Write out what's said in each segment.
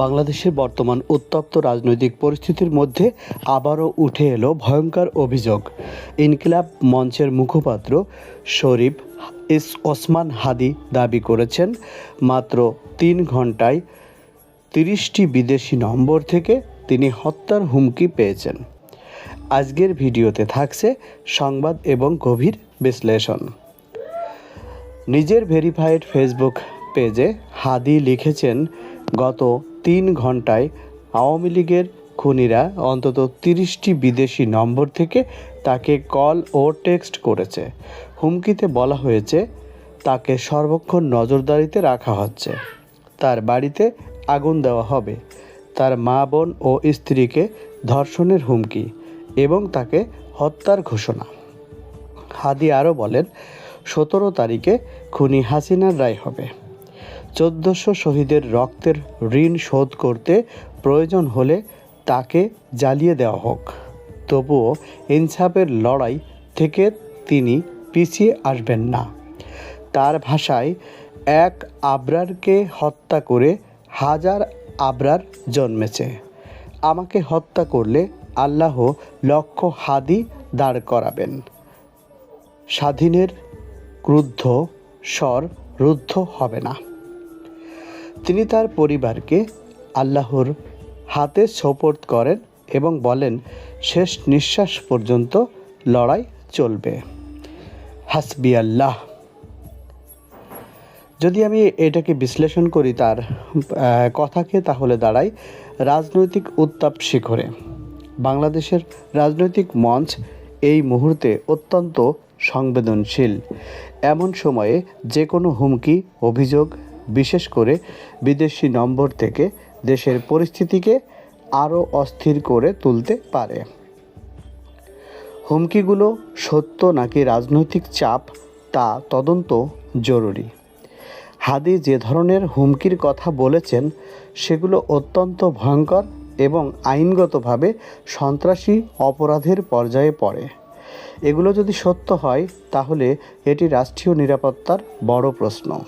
বাংলাদেশের বর্তমান উত্তপ্ত রাজনৈতিক পরিস্থিতির মধ্যে আবারও উঠে এলো ভয়ঙ্কর অভিযোগ। ইনকিলাব মঞ্চের মুখপাত্র শরীফ এস ওসমান হাদি দাবি করেছেন, মাত্র তিন ঘন্টায় তিরিশটি বিদেশি নম্বর থেকে তিনি হত্যার হুমকি পেয়েছেন। আজকের ভিডিওতে থাকছে সংবাদ এবং গভীর বিশ্লেষণ। নিজের ভেরিফাইড ফেসবুক পেজে হাদি লিখেছেন, গত তিন ঘন্টায় আওয়ামী লীগের খুনিরা অন্তত তিরিশটি বিদেশি নম্বর থেকে তাকে কল ও টেক্সট করেছে। হুমকিতে বলা হয়েছে, তাকে সর্বক্ষণ নজরদারিতে রাখা হচ্ছে। তার বাড়িতে আগুন দেওয়া হবে। তার মা, বোন ও স্ত্রীকে ধর্ষণের হুমকি এবং তাকে হত্যার ঘোষণা। হাদি আরও বলেন, সতেরো তারিখে খুনি হাসিনার রায় হবে। চোদ্দোশো শহীদের রক্তের ঋণ শোধ করতে প্রয়োজন হলে তাকে জ্বালিয়ে দেওয়া হোক। তবুও ইনসাফের লড়াই থেকে তিনি পিছিয়ে আসবেন না। তার ভাষায়, এক আবরারকে হত্যা করে হাজার আবরার জন্মেছে। আমাকে হত্যা করলে আল্লাহ লক্ষ হাদি দাঁড় করাবেন। স্বাধীনের ক্রুদ্ধ স্বর রুদ্ধ হবে না। তিনি তার পরিবারকে আল্লাহর হাতে সোপর্দ করেন এবং বলেন, শেষ নিঃশ্বাস পর্যন্ত লড়াই চলবে। হাসবি আল্লাহ। যদি আমি এটাকে বিশ্লেষণ করি তার কথাকে, তাহলে দাঁড়াই রাজনৈতিক উত্তাপ শিখরে। বাংলাদেশের রাজনৈতিক মঞ্চ এই মুহূর্তে অত্যন্ত সংবেদনশীল। এমন সময়ে যে কোনো হুমকি, অভিযোগ বিশেষ করে বিদেশি নম্বর থেকে দেশের পরিস্থিতিকে আরও অস্থির করে তুলতে পারে। হুমকিগুলো সত্য নাকি রাজনৈতিক চাপ, তা তদন্ত জরুরি। হাদি যে ধরনের হুমকির কথা বলেছেন, সেগুলো অত্যন্ত ভয়ঙ্কর এবং আইনগতভাবে সন্ত্রাসী অপরাধের পর্যায়ে পড়ে। এগুলো যদি সত্য হয়, তাহলে এটি রাষ্ট্রীয় নিরাপত্তার বড় প্রশ্ন।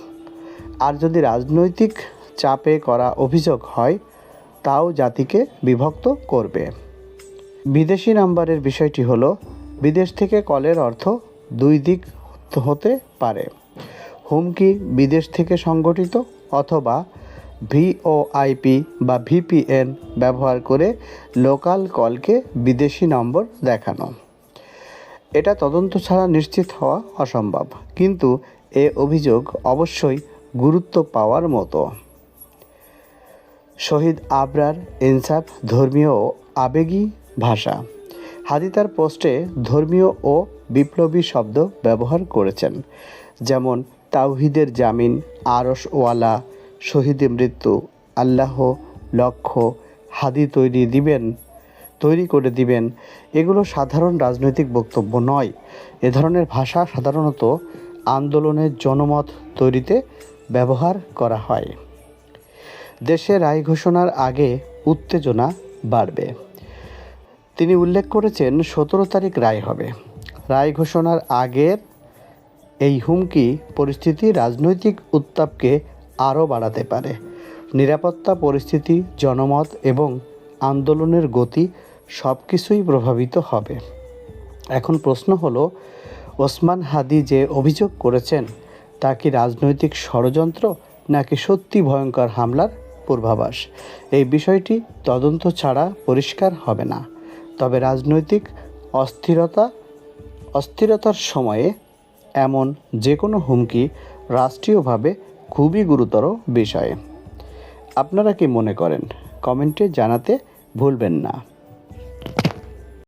আর যদি রাজনৈতিক চাপে করা অভিযোগ হয়, তাও জাতিকে বিভক্ত করবে। বিদেশি নাম্বারের বিষয়টি হলো, বিদেশ থেকে কলের অর্থ দুই দিক হতে পারে। হুমকি বিদেশ থেকে সংগঠিত অথবা ভিওআইপি বা ভিপিএন ব্যবহার করে লোকাল কলকে বিদেশি নম্বর দেখানো। এটা তদন্ত ছাড়া নিশ্চিত হওয়া অসম্ভব। কিন্তু এ অভিযোগ অবশ্যই গুরুত্ব পাওয়ার মতো। শহীদ আবরার ইনসাফ, ধর্মীয় ও আবেগী ভাষা। হাদি তার পোস্টে ধর্মীয় ও বিপ্লবী শব্দ ব্যবহার করেছেন, যেমন তাওহিদের জামিন, আরশওয়ালা, শহীদে মৃত্যু, আল্লাহ লক্ষ্য হাদি তৈরি দিবেন, তৈরি করে দিবেন, এগুলো সাধারণ রাজনৈতিক বক্তব্য নয়। এ ধরনের ভাষা সাধারণত আন্দোলনের জনমত তৈরিতে ব্যবহার করা হয়। দেশে রায় ঘোষণার আগে উত্তেজনা বাড়বে। তিনি উল্লেখ করেছেন, সতেরো তারিখ রায় হবে। রায় ঘোষণার আগের এই হুমকি পরিস্থিতি রাজনৈতিক উত্তাপকে আরও বাড়াতে পারে। নিরাপত্তা, পরিস্থিতি, জনমত এবং আন্দোলনের গতি সব কিছুই প্রভাবিত হবে। এখন প্রশ্ন হলো, ওসমান হাদি যে অভিযোগ করেছেন তা কি রাজনৈতিক ষড়যন্ত্র নাকি সত্যি ভয়ঙ্কর হামলার পূর্বাভাস? এই বিষয়টি তদন্ত ছাড়া পরিষ্কার হবে না। তবে রাজনৈতিক অস্থিরতা, অস্থিরতার সময়ে এমন যে কোনো হুমকি রাষ্ট্রীয়ভাবে খুবই গুরুতর বিষয়। আপনারা কি মনে করেন? কমেন্টে জানাতে ভুলবেন না।